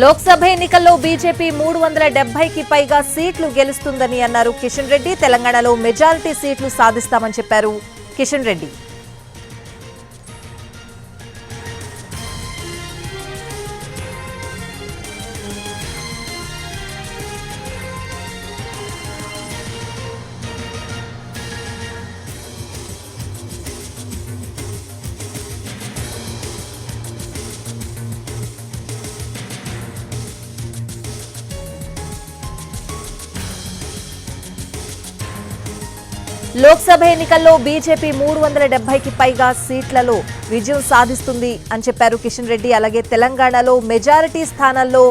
లోక్సభ ఎన్నికల్లో బీజేపీ మూడు వందల డెబ్బైకి పైగా సీట్లు గెలుస్తుందని అన్నారు కిషన్ రెడ్డి. తెలంగాణలో మెజారిటీ సీట్లు సాధిస్తామని చెప్పారు కిషన్ రెడ్డి. లోక్సభ ఎన్నికల్లో బీజేపీ మూడు వందల డెబ్బైకి పైగా సీట్లలో విజయం సాధిస్తుంది అని చెప్పారు కిషన్ రెడ్డి. అలాగే తెలంగాణలో మెజారిటీ స్థానాల్లో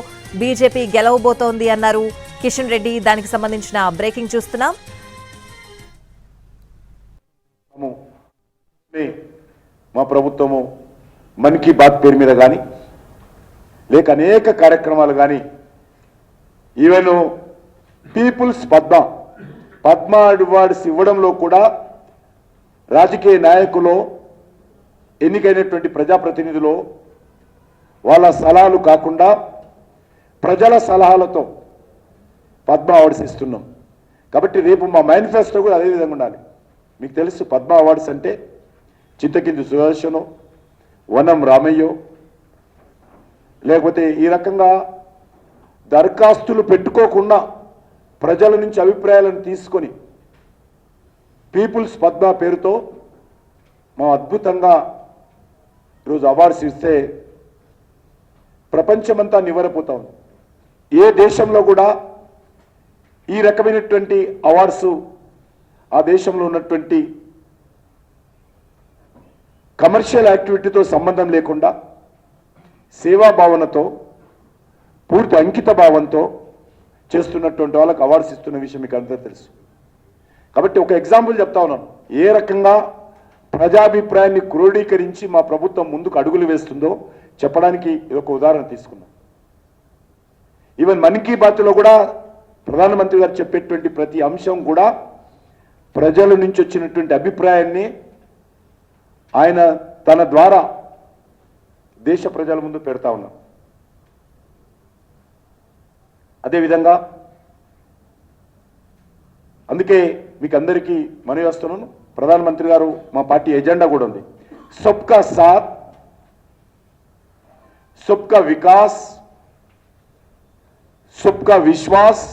బీజేపీ గెలవబోతోంది అన్నారు కిషన్ రెడ్డి. దానికి సంబంధించిన బ్రేకింగ్ చూస్తున్నాం. మా ప్రభుత్వము మన్ కీ బాత్ పేరు మీద కానీ లేక అనేక కార్యక్రమాలు కానీ even people's Padma Padma awards ఇవ్వడంలో కూడా రాజకీయ నాయకులు ఎన్నికైనటువంటి ప్రజాప్రతినిధులు వాళ్ళ సలహాలు కాకుండా ప్రజల సలహాలతో పద్మ అవార్డ్స్ ఇస్తున్నాం. కాబట్టి రేపు మా మేనిఫెస్టో కూడా అదే విధంగా ఉండాలి. మీకు తెలుసు పద్మ అవార్డ్స్ అంటే చింతకింది సుదర్శను వనం రామయ్యో లేకపోతే ఈ రకంగా దరఖాస్తులు పెట్టుకోకుండా ప్రజల నుంచి అభిప్రాయాలను తీసుకొని పీపుల్స్ పద్మ పేరుతో మా అద్భుతంగా ఈరోజు అవార్డ్స్ ఇస్తే ప్రపంచమంతా నివరపోతా ఉంది. ఏ దేశంలో కూడా ఈ రకమైనటువంటి అవార్డ్స్ ఆ దేశంలో ఉన్నటువంటి కమర్షియల్ యాక్టివిటీతో సంబంధం లేకుండా సేవా భావనతో పూర్తి అంకిత భావంతో చేస్తున్నటువంటి వాళ్ళకి అవార్డ్స్ ఇస్తున్న విషయం మీకు అందరూ తెలుసు. కాబట్టి ఒక ఎగ్జాంపుల్ చెప్తా ఉన్నాను. ఏ రకంగా ప్రజాభిప్రాయాన్ని క్రోడీకరించి మా ప్రభుత్వం ముందుకు అడుగులు వేస్తుందో చెప్పడానికి ఇది ఒక ఉదాహరణ తీసుకున్నాం ఈవెన్ మన్ కీ బాత్లో కూడా ప్రధానమంత్రి గారు చెప్పేటువంటి ప్రతి అంశం కూడా ప్రజల నుంచి వచ్చినటువంటి అభిప్రాయాన్ని ఆయన తన ద్వారా దేశ ప్రజల ముందు పెడతా ఉన్నాం. అదేవిధంగా అందుకే మీకు అందరికీ మనవి వస్తున్నాను ప్రధానమంత్రి గారు మా పార్టీ ఎజెండా కూడా ఉంది. సబ్కా సాత్ సబ్కా వికాస్ సబ్కా విశ్వాస్